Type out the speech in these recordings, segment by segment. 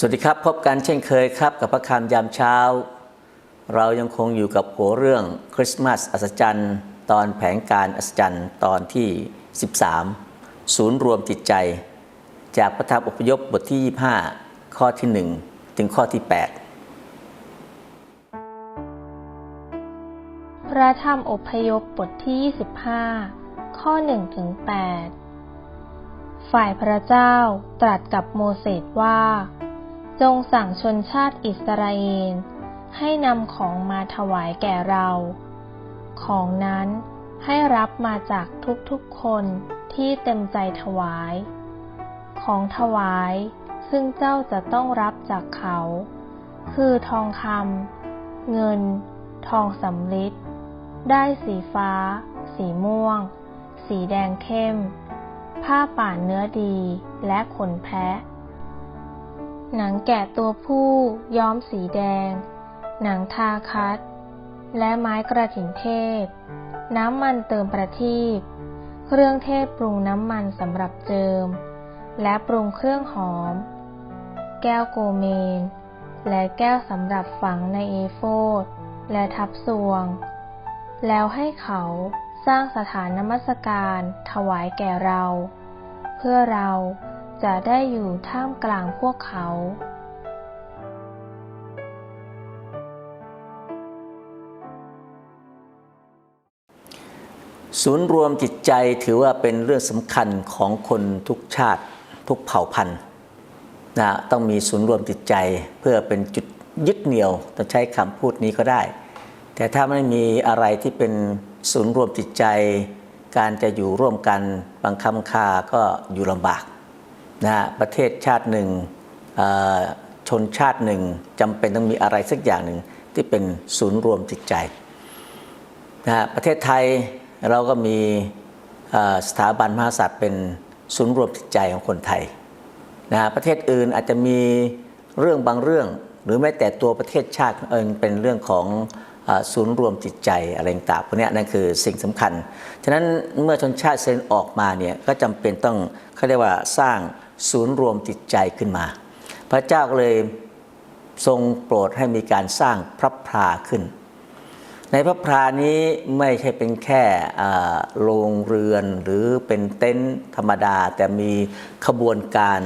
สวัสดีครับ พบกันเช่นเคยครับ กับพระคำยามเช้า เรายังคงอยู่กับหัวเรื่องคริสต์มาสอัศจรรย์ ตอนแผนการอัศจรรย์ตอนที่ 13 ศูนย์รวมจิตใจ จากพระธรรมอพยพบทที่ 25 ข้อที่ 1 ถึงข้อที่ 8 พระธรรมอพยพบทที่ 25 ข้อ1ถึง8ฝ่ายพระเจ้าตรัสกับโมเสสว่า จงสั่งชนชาติอิสราเอลให้นำของมาถวายแก่เรา ของนั้นให้รับมาจากทุกๆคนที่เต็มใจถวาย ของถวายซึ่งเจ้าจะต้องรับจากเขา คือทองคำเงิน ทองสำริดได้สีฟ้า สีม่วง สีแดงเข้ม ผ้าป่านเนื้อดีและขนแพะ หนังแกะตัวผู้ย้อมสีแดง หนังทาคัด และไม้กระถิ่นเทศ น้ำมันเติมประทีปเครื่องเทศปรุงน้ำมันสำหรับเจิม และปรุงเครื่องหอม แก้วโกเมน และแก้วสำหรับฝังในเอโฟดและทับสวง แล้วให้เขาสร้างสถานนมัสการถวายแก่เรา เพื่อเรา จะได้อยู่ท่ามกลางพวกเขา ศูนย์รวมจิตใจถือว่าเป็นเรื่องสำคัญของคนทุกชาติทุกเผ่าพันธุ์นะต้องมีศูนย์รวมจิตใจเพื่อเป็นจุดยึดเหนี่ยวต้องใช้คำพูดนี้ก็ได้ แต่ถ้าไม่มีอะไรที่เป็นศูนย์รวมจิตใจ การจะอยู่ร่วมกันบางคำคาก็อยู่ลำบาก นะประเทศชาติหนึ่งชนชาติหนึ่งจำเป็นต้องมีอะไรสักอย่างหนึ่งที่เป็นศูนย์รวมจิตใจนะประเทศไทยเราก็มีสถาบันมหากษัตร์เป็นศูนย์รวมจิตใจของคนไทยนะประเทศอื่นอาจจะมีเรื่องบางเรื่อง หรือแม้แต่ตัวประเทศชาติเองเป็นเรื่องของศูนย์รวมจิตใจอะไรต่างพวกนี้นั่นคือสิ่งสำคัญ ฉะนั้นเมื่อชนชาติเซนออกมาเนี่ยก็จำเป็นต้องเขาเรียกว่าสร้าง ศูนย์รวมจิตใจขึ้นมา พระเจ้าก็เลยทรงโปรดให้มีการสร้างพระพลาขึ้น ในพระพรานี้ไม่ใช่เป็นแค่โรงเรือนหรือเป็นเต็นท์ธรรมดา แต่มีขบวนการ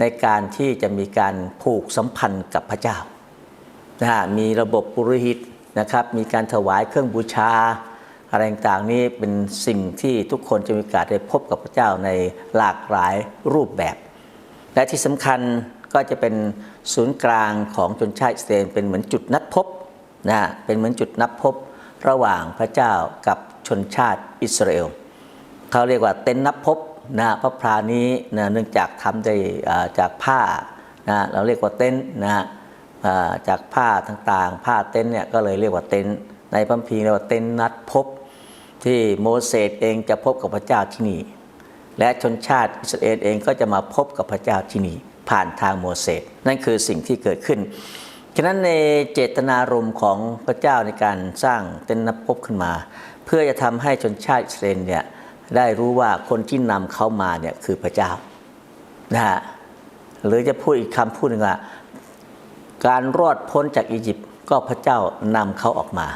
ในการที่จะมีการผูกสัมพันธ์กับพระเจ้านะฮะมีระบบปุโรหิตนะครับ มีการถวายเครื่องบูชา อะไรต่างๆนี้เป็นสิ่งที่ทุกคนจะมีโอกาสได้พบกับพระเจ้าในหลากหลายรูปแบบ และที่สำคัญก็จะเป็นศูนย์กลางของชนชาติสเอลเป็นเหมือนจุดนัดพบนะเป็นเหมือนจุดนัดพบระหว่างพระเจ้ากับชนชาติอิสราเอลเขาเรียกว่าเต็นท์นัดพบนะพระพรานี้นะเนื่องจากทำได้จากผ้านะเราเรียกว่าเต็นท์นะจากผ้าต่างๆ ผ้าเต็นท์เนี่ยก็เลยเรียกว่าเต็นท์ในพัมพีเรียกว่าเต็นท์นัดพบ ที่โมเสสเองจะพบกับพระเจ้าที่นี่ และชนชาติอิสราเอลเองก็จะมาพบกับพระเจ้าที่นี่ ผ่านทางโมเสสนั่นคือสิ่งที่เกิดขึ้นฉะนั้นในเจตนารมณ์ของพระเจ้าในการสร้างเต็นท์นับพบขึ้นมา เพื่อจะทำให้ชนชาติอิสราเอลเนี่ยได้รู้ว่าคนที่นำเขามาเนี่ยคือพระเจ้านะฮะหรือจะพูดอีกคำพูดหนึ่งว่าการรอดพ้นจากอียิปต์ก็พระเจ้านำเขาออกมา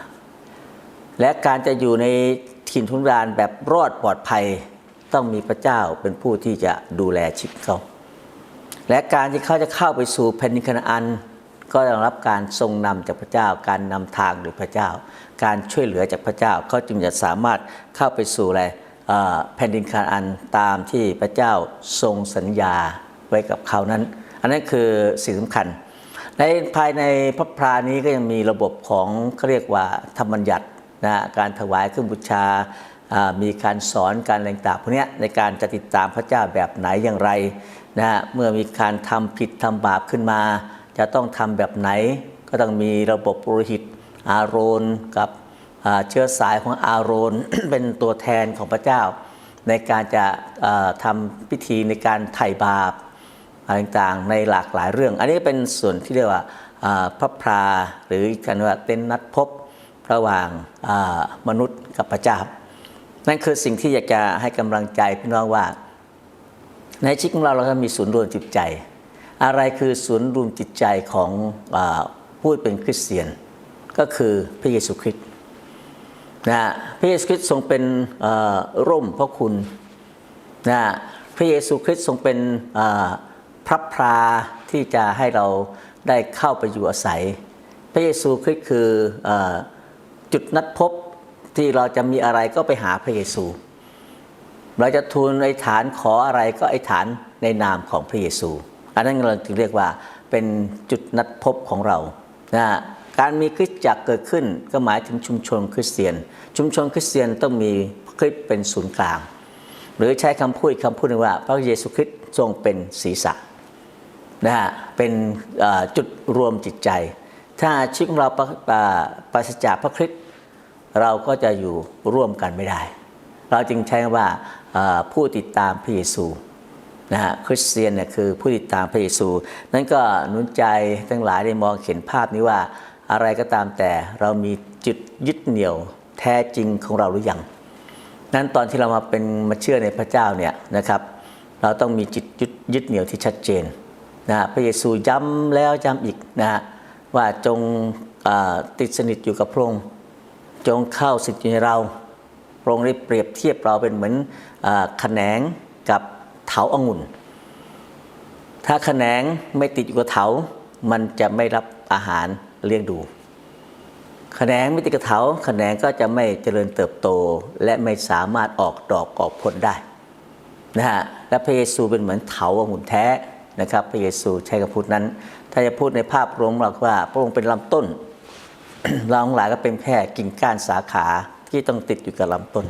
และการจะอยู่ใน ถิ่นทุนรานแบบรอดปลอดภัยต้องมีพระเจ้าเป็นผู้ที่จะดูแลชีวิตเขา และการที่เขาจะเข้าไปสู่แผ่นดินคานาอัน ก็ต้องรับการทรงนำจากพระเจ้า การนำทางโดยพระเจ้า การช่วยเหลือจากพระเจ้าเขาจึงจะสามารถเข้าไปสู่อะไรแผ่นดินคานาอันตามที่พระเจ้าทรงสัญญาไว้กับเขานั้น อันนั้นคือสิ่งสำคัญ ในภายในพระพรานี้ก็ยังมีระบบของเขาเรียกว่าธรรมบัญญัติ นะการถวายเครื่องบูชา มีการสอนการอะไรต่างพวกนี้ในการจะติดตามพระเจ้าแบบไหนอย่างไรนะเมื่อมีการทำผิดทำบาปขึ้นมา จะต้องทำแบบไหน ก็ต้องมีระบบปุโรหิตอาโรนกับเชื้อสายของอาโรนเป็นตัวแทนของพระเจ้า ในการจะอ่าทำพิธีในการไถ่บาปอะไรต่างๆในหลากหลายเรื่อง อันนี้เป็นส่วนที่เรียกว่าอ่าพระพราหรือกันว่าเต้นนัดพบ ระหว่างมนุษย์กับพระเจ้า นั่นคือสิ่งที่อยากจะให้กำลังใจพี่น้องว่า ในชีวิตของเราเราก็มีศูนย์รวมจิตใจ อะไรคือศูนย์รวมจิตใจของอผู้เป็นคริสเตียน ก็คือพระเยซูคริสต์นะพระเยซูคริสต์ทรงเป็นร่มพระคุณนะพระเยซูคริสต์ทรงเป็นพระพราที่จะให้เราได้เข้าไปอยู่อาศัย พระเยซูคริสต์คืออ จุดนัดพบที่เราจะมีอะไรก็ไปหาพระเยซู เราจะทูลในฐานขออะไรก็ไอฐานในนามของพระเยซู อันนั้นเราจึงเรียกว่าเป็นจุดนัดพบของเรานะการมีคริสตจักรเกิดขึ้นก็หมายถึงชุมชนคริสเตียน ชุมชนคริสเตียนต้องมีคริสเป็นศูนย์กลาง หรือใช้คำพูดคำพูดหนึ่งว่า พระเยซูคริสต์ทรงเป็นศีรษะนะฮะเป็นจุดรวมจิตใจ ถ้าชีวิตของเราปราอ่าปราศจากพระคริสต เราก็จะอยู่ร่วมกันไม่ได้ เราจึงใช้ว่าผู้ติดตามพระเยซูนะฮะคริสเตียนเนี่ยคือผู้ติดตามพระเยซู นั่นก็นุนใจทั้งหลายได้มองเห็นภาพนี้ว่าอะไรก็ตามแต่เรามีจุดยึดเหนี่ยวแท้จริงของเราหรือยังนั้นตอนที่เรามาเป็นมาเชื่อในพระเจ้าเนี่ยนะครับ เราต้องมีจิตยึดยึดเหนี่ยวที่ชัดเจนนะฮะพระเยซูย้ำแล้วย้ำอีกนะฮะว่าจงติดสนิทอยู่กับพระองค์ จงเข้าสิทธิ์อยู่ในเราพระองค์ได้เปรียบเทียบเราเป็นเหมือนอาแขนงกับเถาองุ่น ถ้าแขนงไม่ติดอยู่กับเถา มันจะไม่รับอาหารเลี้ยงดูแขนงไม่ติดกระเถาแขนงก็จะไม่เจริญเติบโต และไม่สามารถออกดอกออกผลได้นะฮะและพระเยซูเป็นเหมือนเถาองุ่นแท้นะครับ พระเยซูใช้คำพูดนั้น ถ้าจะพูดในภาพรวมเราว่าพระองค์เป็นลำต้น เราทั้งหลายก็เป็นแค่กิ่งก้านสาขาที่ต้องติดอยู่กับลำต้น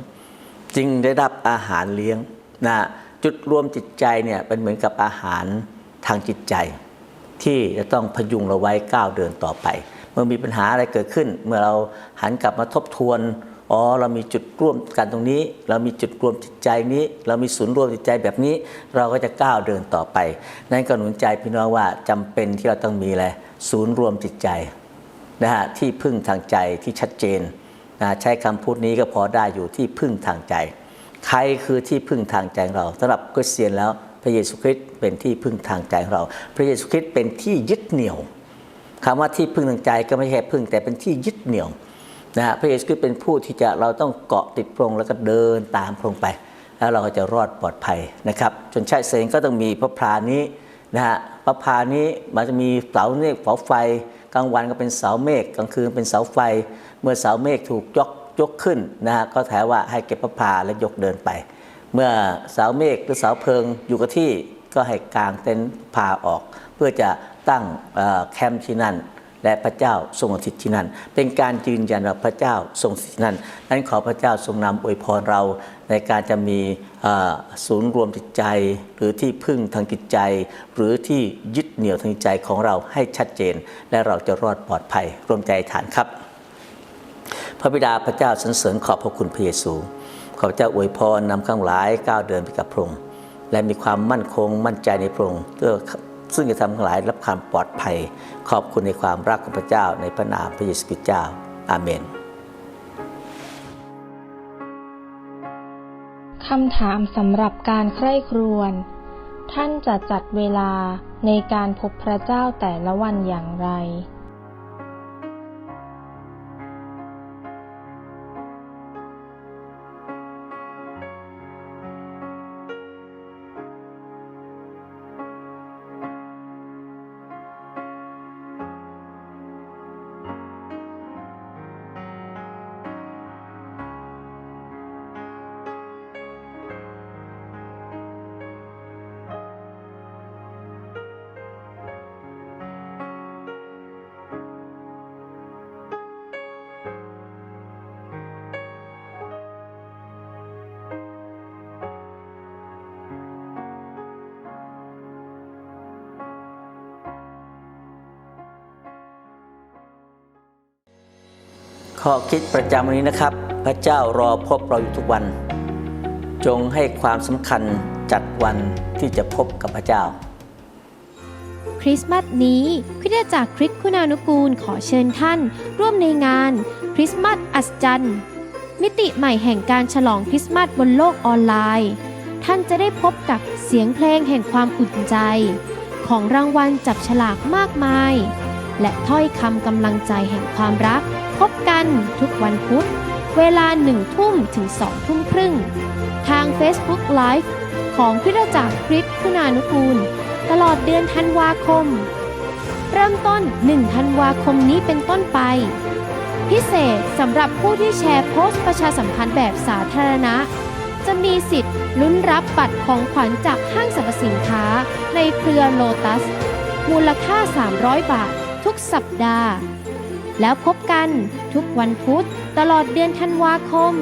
จึงได้รับอาหารเลี้ยงนะจุดรวมจิตใจเนี่ยเป็นเหมือนกับอาหารทางจิตใจ ที่จะต้องพยุงเราไว้ก้าวเดินต่อไป เมื่อมีปัญหาอะไรเกิดขึ้น เมื่อเราหันกลับมาทบทวนอ๋อเรามีจุดร่วมกันตรงนี้ เรามีจุดรวมจิตใจนี้ เรามีศูนย์รวมจิตใจแบบนี้ เราก็จะก้าวเดินต่อไป นั่นก็หนุนใจพี่น้องว่าจำเป็นที่เราต้องมีอะไรศูนย์รวมจิตใจ นะฮะที่พึ่งทางใจที่ชัดเจนนะใช้คำพูดนี้ก็พอได้อยู่ที่พึ่งทางใจ ใครคือที่พึ่งทางใจของเราสำหรับคริสเตียนแล้วพระเยซูคริสต์เป็นที่พึ่งทางใจของเรา พระเยซูคริสต์เป็นที่ยึดเหนี่ยวคำว่าที่พึ่งทางใจก็ไม่ใช่พึ่งแต่เป็นที่ยึดเหนี่ยวนะฮะพระเยซูคริสต์เป็นผู้ที่จะเราต้องเกาะติดพระองค์แล้วก็เดินตามพระองค์ไป แล้วเราก็จะรอดปลอดภัยนะครับจนชาติเซนก็ต้องมีพระพลานี้นะฮะพระพานี้มันจะมีเสาเมฆเสาไฟ กลางวันก็เป็นเสาเมฆกลางคืนเป็นเสาไฟ เมื่อเสาเมฆถูกยกยกขึ้นนะฮะก็แถว่าให้เก็บพระพลาและยกเดินไป เมื่อเสาเมฆหรือเสาเพลิงอยู่กับที่ก็ให้กางเต็นท์พาออก เพื่อจะตั้งแคมป์ที่นั่น และพระเจ้าทรงสถิตที่นั่น เป็นการยืนยันว่าพระเจ้าทรงสถิตนั่นนั้นขอพระเจ้าทรงนำอวยพรเราในการจะมีศูนย์รวมจิตใจ หรือที่พึ่งทางจิตใจ หรือที่ยึดเหนี่ยวทางจิตใจของเราให้ชัดเจน และเราจะรอดปลอดภัยร่วมใจฐานครับ พระบิดาพระเจ้าสรรเสริญขอบพระคุณพระเยซูขอพระเจ้าอวยพรนำข้างหลายก้าวเดินไปกับพระองค์และมีความมั่นคงมั่นใจในพระองค์เพื่อ ซึ่งจะทำข้งหลายรับความปลอดภัย ขอบคุณในความรักของพระเจ้าในพระนามพระเยซูคริสต์เจ้า อาเมนคำถามสำหรับการใคร่ครวญท่านจะจัดเวลาในการพบพระเจ้าแต่ละวันอย่างไร ข้อคิดประจำวันนี้นะครับ พระเจ้ารอพบเราอยู่ทุกวัน จงให้ความสำคัญจัดวันที่จะพบกับพระเจ้า คริสต์มาสนี้คริสตจักรคริสต์คุณานุกูลขอเชิญท่าน ร่วมในงาน คริสต์มาสอัศจรรย์มิติใหม่แห่งการฉลองคริสต์มาสบนโลกออนไลน์ ท่านจะได้พบกับเสียงเพลงแห่งความอุ่นใจ ของรางวัลจับฉลากมากมาย และถ้อยคำกำลังใจแห่งความรัก พบกันทุกวันพุธ เวลาหนึ่งทุ่มถึงสองทุ่มครึ่ง ทาง Facebook Live ของคริสตจักรคริสคุณานุกูล ตลอดเดือนธันวาคม เริ่มต้น 1 ธันวาคมนี้เป็นต้นไป พิเศษสำหรับผู้ที่แชร์โพสต์ประชาสัมพันธ์แบบสาธารณะ จะมีสิทธิ์ลุ้นรับบัตรของขวัญจากห้างสรรพสินค้าในเครือโลตัส มูลค่า 300 บาททุกสัปดาห์ แล้วพบกันทุกวันพุธตลอดเดือนธันวาคม